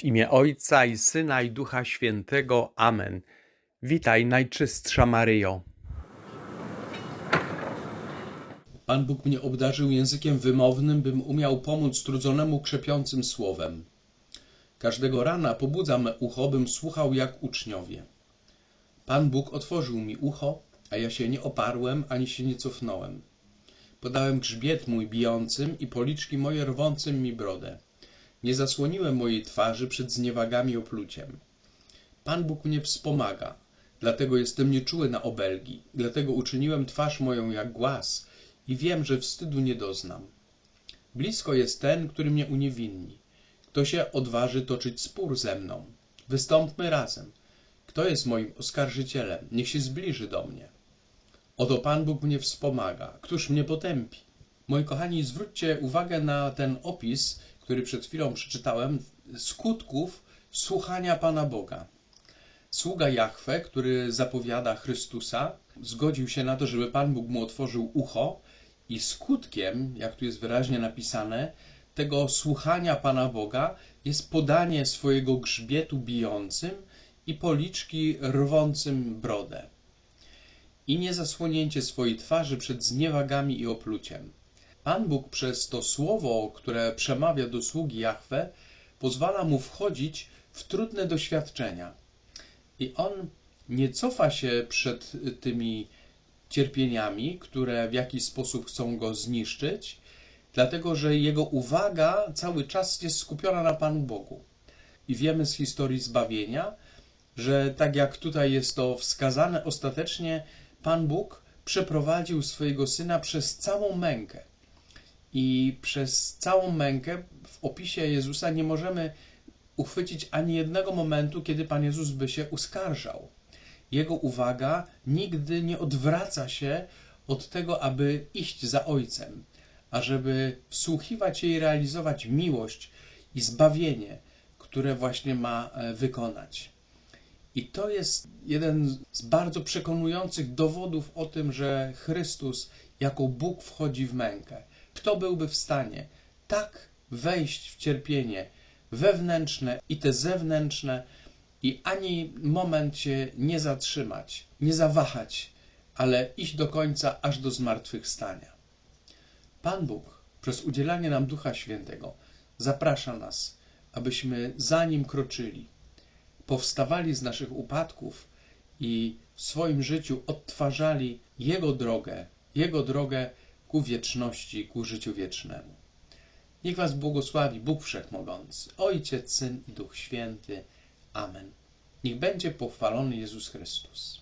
W imię Ojca i Syna i Ducha Świętego. Amen. Witaj, Najczystsza Maryjo. Pan Bóg mnie obdarzył językiem wymownym, bym umiał pomóc trudzonemu krzepiącym słowem. Każdego rana pobudza me ucho, bym słuchał jak uczniowie. Pan Bóg otworzył mi ucho, a ja się nie oparłem, ani się nie cofnąłem. Podałem grzbiet mój bijącym i policzki moje rwącym mi brodę. Nie zasłoniłem mojej twarzy przed zniewagami i opluciem. Pan Bóg mnie wspomaga, dlatego jestem nieczuły na obelgi, dlatego uczyniłem twarz moją jak głaz i wiem, że wstydu nie doznam. Blisko jest ten, który mnie uniewinni. Kto się odważy toczyć spór ze mną? Wystąpmy razem. Kto jest moim oskarżycielem? Niech się zbliży do mnie. Oto Pan Bóg mnie wspomaga. Któż mnie potępi? Moi kochani, zwróćcie uwagę na ten opis, który przed chwilą przeczytałem, skutków słuchania Pana Boga. Sługa Jahwe, który zapowiada Chrystusa, zgodził się na to, żeby Pan Bóg mu otworzył ucho i skutkiem, jak tu jest wyraźnie napisane, tego słuchania Pana Boga jest podanie swojego grzbietu bijącym i policzki rwącym brodę. I nie zasłonięcie swojej twarzy przed zniewagami i opluciem. Pan Bóg przez to słowo, które przemawia do sługi Jahwe, pozwala mu wchodzić w trudne doświadczenia. I on nie cofa się przed tymi cierpieniami, które w jakiś sposób chcą go zniszczyć, dlatego że jego uwaga cały czas jest skupiona na Panu Bogu. I wiemy z historii zbawienia, że tak jak tutaj jest to wskazane, ostatecznie Pan Bóg przeprowadził swojego syna przez całą mękę. I przez całą mękę w opisie Jezusa nie możemy uchwycić ani jednego momentu, kiedy Pan Jezus by się uskarżał. Jego uwaga nigdy nie odwraca się od tego, aby iść za Ojcem, ażeby wsłuchiwać się i realizować miłość i zbawienie, które właśnie ma e, wykonać. I to jest jeden z bardzo przekonujących dowodów o tym, że Chrystus jako Bóg wchodzi w mękę. Kto byłby w stanie tak wejść w cierpienie wewnętrzne i te zewnętrzne i ani moment się nie zatrzymać, nie zawahać, ale iść do końca aż do zmartwychwstania. Pan Bóg przez udzielanie nam Ducha Świętego zaprasza nas, abyśmy za Nim kroczyli, powstawali z naszych upadków i w swoim życiu odtwarzali Jego drogę, Jego drogę ku wieczności, ku życiu wiecznemu. Niech Was błogosławi Bóg Wszechmogący, Ojciec, Syn i Duch Święty. Amen. Niech będzie pochwalony Jezus Chrystus.